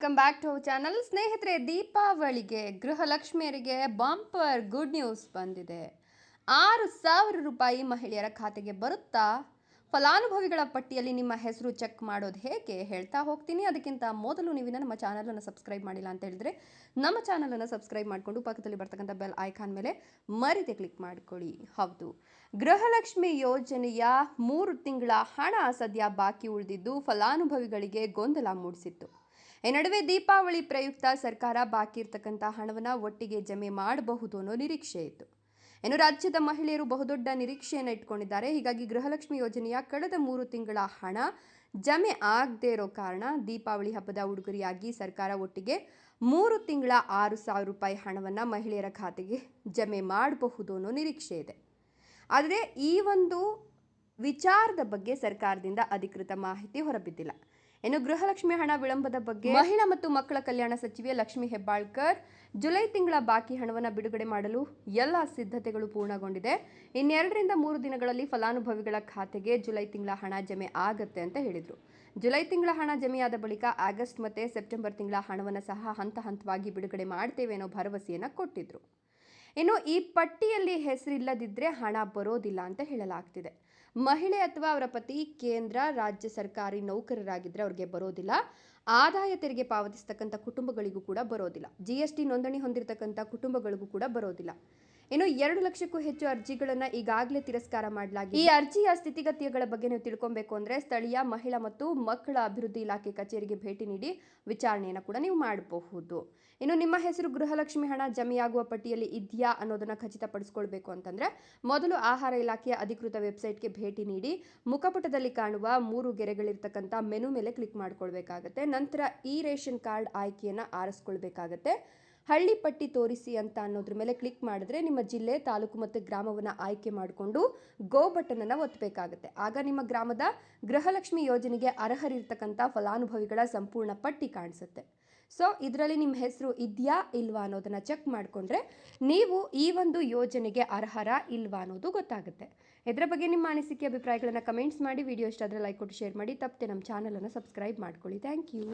Welcome back to channel ಸ್ನೇಹಿತರೆ, ದೀಪಾವಳಿಗೆ ಗೃಹಲಕ್ಷ್ಮಿಯರಿಗೆ bumper good news ಬಂದಿದೆ. ಆರು ಸಾವಿರ ರೂಪಾಯಿ ಮಹಿಳೆಯರ ಖಾತೆಗೆ ಬರುತ್ತಾ? ಫಲಾನುಭವಿಗಳ ಪಟ್ಟಿಯಲ್ಲಿ ನಿಮ್ಮ ಹೆಸರು ಚೆಕ್ ಮಾಡೋದು ಹೇಗೆ ಹೇಳ್ತಾ ಹೋಗ್ತೀನಿ. ಅದಕ್ಕಿಂತ ಮೊದಲು ನೀವು ನಮ್ಮ ಚಾನಲನ್ನು ಸಬ್ಸ್ಕ್ರೈಬ್ ಮಾಡಿಲ್ಲ ಅಂತ ಹೇಳಿದ್ರೆ ನಮ್ಮ ಚಾನಲನ್ನು ಸಬ್ಸ್ಕ್ರೈಬ್ ಮಾಡಿಕೊಂಡು ಪಕ್ಕದಲ್ಲಿ ಬರ್ತಕ್ಕಂಥ ಬೆಲ್ ಐಕಾನ್ ಮೇಲೆ ಮರಿದೆ ಕ್ಲಿಕ್ ಮಾಡಿಕೊಳ್ಳಿ. ಹೌದು. ಗೃಹಲಕ್ಷ್ಮಿ ಯೋಜನೆಯ ಮೂರು ತಿಂಗಳ ಹಣ ಸದ್ಯ ಬಾಕಿ ಉಳಿದಿದ್ದು ಫಲಾನುಭವಿಗಳಿಗೆ ಗೊಂದಲ ಮೂಡಿಸಿತ್ತು. ಈ ನಡುವೆ ದೀಪಾವಳಿ ಪ್ರಯುಕ್ತ ಸರ್ಕಾರ ಬಾಕಿ ಇರ್ತಕ್ಕಂಥ ಹಣವನ್ನು ಒಟ್ಟಿಗೆ ಜಮೆ ಮಾಡಬಹುದು ಅನ್ನೋ ನಿರೀಕ್ಷೆ ಇತ್ತು. ಇನ್ನು ರಾಜ್ಯದ ಮಹಿಳೆಯರು ಬಹುದೊಡ್ಡ ನಿರೀಕ್ಷೆಯನ್ನು ಇಟ್ಕೊಂಡಿದ್ದಾರೆ. ಹೀಗಾಗಿ ಗೃಹಲಕ್ಷ್ಮಿ ಯೋಜನೆಯ ಕಳೆದ ಮೂರು ತಿಂಗಳ ಹಣ ಜಮೆ ಆಗದೇ ಇರೋ ಕಾರಣ ದೀಪಾವಳಿ ಹಬ್ಬದ ಉಡುಗೊರೆಯಾಗಿ ಸರ್ಕಾರ ಒಟ್ಟಿಗೆ ಮೂರು ತಿಂಗಳ ಆರು ಸಾವಿರ ರೂಪಾಯಿ ಹಣವನ್ನು ಮಹಿಳೆಯರ ಖಾತೆಗೆ ಜಮೆ ಮಾಡಬಹುದು ಅನ್ನೋ ನಿರೀಕ್ಷೆ ಇದೆ. ಆದರೆ ಈ ಒಂದು ವಿಚಾರದ ಬಗ್ಗೆ ಸರ್ಕಾರದಿಂದ ಅಧಿಕೃತ ಮಾಹಿತಿ ಹೊರಬಿದ್ದಿಲ್ಲ. ಇನ್ನು ಗೃಹಲಕ್ಷ್ಮಿ ಹಣ ವಿಳಂಬದ ಬಗ್ಗೆ ಮಹಿಳಾ ಮತ್ತು ಮಕ್ಕಳ ಕಲ್ಯಾಣ ಸಚಿವೆ ಲಕ್ಷ್ಮಿ ಹೆಬ್ಬಾಳ್ಕರ್ ಜುಲೈ ತಿಂಗಳ ಬಾಕಿ ಹಣವನ್ನು ಬಿಡುಗಡೆ ಮಾಡಲು ಎಲ್ಲ ಸಿದ್ಧತೆಗಳು ಪೂರ್ಣಗೊಂಡಿದೆ. ಇನ್ನೆರಡರಿಂದ ಮೂರು ದಿನಗಳಲ್ಲಿ ಫಲಾನುಭವಿಗಳ ಖಾತೆಗೆ ಜುಲೈ ತಿಂಗಳ ಹಣ ಜಮೆ ಆಗತ್ತೆ ಅಂತ ಹೇಳಿದರು. ಜುಲೈ ತಿಂಗಳ ಹಣ ಜಮೆಯಾದ ಬಳಿಕ ಆಗಸ್ಟ್ ಮತ್ತು ಸೆಪ್ಟೆಂಬರ್ ತಿಂಗಳ ಹಣವನ್ನು ಸಹ ಹಂತ ಹಂತವಾಗಿ ಬಿಡುಗಡೆ ಮಾಡ್ತೇವೆ ಅನ್ನೋ ಭರವಸೆಯನ್ನು ಕೊಟ್ಟಿದ್ರು. ಇನ್ನು ಈ ಪಟ್ಟಿಯಲ್ಲಿ ಹೆಸರಿಲ್ಲದಿದ್ದರೆ ಹಣ ಬರೋದಿಲ್ಲ ಅಂತ ಹೇಳಲಾಗ್ತಿದೆ. ಮಹಿಳೆ ಅಥವಾ ಅವರ ಪತಿ ಕೇಂದ್ರ, ರಾಜ್ಯ ಸರ್ಕಾರಿ ನೌಕರರಾಗಿದ್ದರೆ ಅವ್ರಿಗೆ ಬರೋದಿಲ್ಲ. ಆದಾಯ ತೆರಿಗೆ ಪಾವತಿಸ್ತಕ್ಕಂಥ ಕುಟುಂಬಗಳಿಗೂ ಕೂಡ ಬರೋದಿಲ್ಲ. ಜಿ ಎಸ್ ಟಿ ನೋಂದಣಿ ಹೊಂದಿರತಕ್ಕಂಥ ಕುಟುಂಬಗಳಿಗೂ ಕೂಡ ಬರೋದಿಲ್ಲ. ಇನ್ನು ಎರಡು ಲಕ್ಷಕ್ಕೂ ಹೆಚ್ಚು ಅರ್ಜಿಗಳನ್ನು ಈಗಾಗಲೇ ತಿರಸ್ಕಾರ ಮಾಡಲಾಗಿದೆ. ಈ ಅರ್ಜಿಯ ಸ್ಥಿತಿಗತಿಗಳ ಬಗ್ಗೆ ನೀವು ತಿಳ್ಕೊಬೇಕು ಅಂದರೆ ಸ್ಥಳೀಯ ಮಹಿಳಾ ಮತ್ತು ಮಕ್ಕಳ ಅಭಿವೃದ್ಧಿ ಇಲಾಖೆ ಕಚೇರಿಗೆ ಭೇಟಿ ನೀಡಿ ವಿಚಾರಣೆಯನ್ನು ಕೂಡ ನೀವು ಮಾಡಬಹುದು. ಇನ್ನು ನಿಮ್ಮ ಹೆಸರು ಗೃಹಲಕ್ಷ್ಮಿ ಹಣ ಜಮೆಯಾಗುವ ಪಟ್ಟಿಯಲ್ಲಿ ಇದೆಯಾ ಅನ್ನೋದನ್ನು ಖಚಿತಪಡಿಸ್ಕೊಳ್ಬೇಕು ಅಂತಂದರೆ, ಮೊದಲು ಆಹಾರ ಇಲಾಖೆಯ ಅಧಿಕೃತ ವೆಬ್ಸೈಟ್ಗೆ ಭೇಟಿ ನೀಡಿ, ಮುಖಪುಟದಲ್ಲಿ ಕಾಣುವ ಮೂರು ಗೆರೆಗಳಿರ್ತಕ್ಕಂಥ ಮೆನು ಮೇಲೆ ಕ್ಲಿಕ್ ಮಾಡ್ಕೊಳ್ಬೇಕಾಗತ್ತೆ. ನಂತರ ಈ ರೇಷನ್ ಕಾರ್ಡ್ ಆಯ್ಕೆಯನ್ನು ಆರಿಸ್ಕೊಳ್ಬೇಕಾಗತ್ತೆ. ಹಳ್ಳಿ ಪಟ್ಟಿ ತೋರಿಸಿ ಅಂತ ಅನ್ನೋದ್ರ ಮೇಲೆ ಕ್ಲಿಕ್ ಮಾಡಿದ್ರೆ ನಿಮ್ಮ ಜಿಲ್ಲೆ, ತಾಲೂಕು ಮತ್ತು ಗ್ರಾಮವನ್ನು ಆಯ್ಕೆ ಮಾಡಿಕೊಂಡು ಗೋ ಬಟನನ್ನು ಒತ್ತಬೇಕಾಗುತ್ತೆ ಆಗ ನಿಮ್ಮ ಗ್ರಾಮದ ಗೃಹಲಕ್ಷ್ಮಿ ಯೋಜನೆಗೆ ಅರ್ಹರಿರ್ತಕ್ಕಂಥ ಫಲಾನುಭವಿಗಳ ಸಂಪೂರ್ಣ ಪಟ್ಟಿ ಕಾಣಿಸುತ್ತೆ. ಸೊ ಇದರಲ್ಲಿ ನಿಮ್ಮ ಹೆಸರು ಇದೆಯಾ ಇಲ್ವಾ ಅನ್ನೋದನ್ನು ಚೆಕ್ ಮಾಡಿಕೊಂಡ್ರೆ ನೀವು ಈ ಒಂದು ಯೋಜನೆಗೆ ಅರ್ಹರ ಇಲ್ವಾ ಅನ್ನೋದು ಗೊತ್ತಾಗುತ್ತೆ. ಇದರ ಬಗ್ಗೆ ನಿಮ್ಮ ಅನಿಸಿಕೆ, ಅಭಿಪ್ರಾಯಗಳನ್ನು ಕಮೆಂಟ್ಸ್ ಮಾಡಿ ವಿಡಿಯೋ ಇಷ್ಟ ಆದರೆ ಲೈಕ್ ಕೊಟ್ಟು ಶೇರ್ ಮಾಡಿ, ತಪ್ಪದೆ ನಮ್ಮ ಚಾನಲನ್ನು ಸಬ್ಸ್ಕ್ರೈಬ್ ಮಾಡ್ಕೊಳ್ಳಿ. Thank you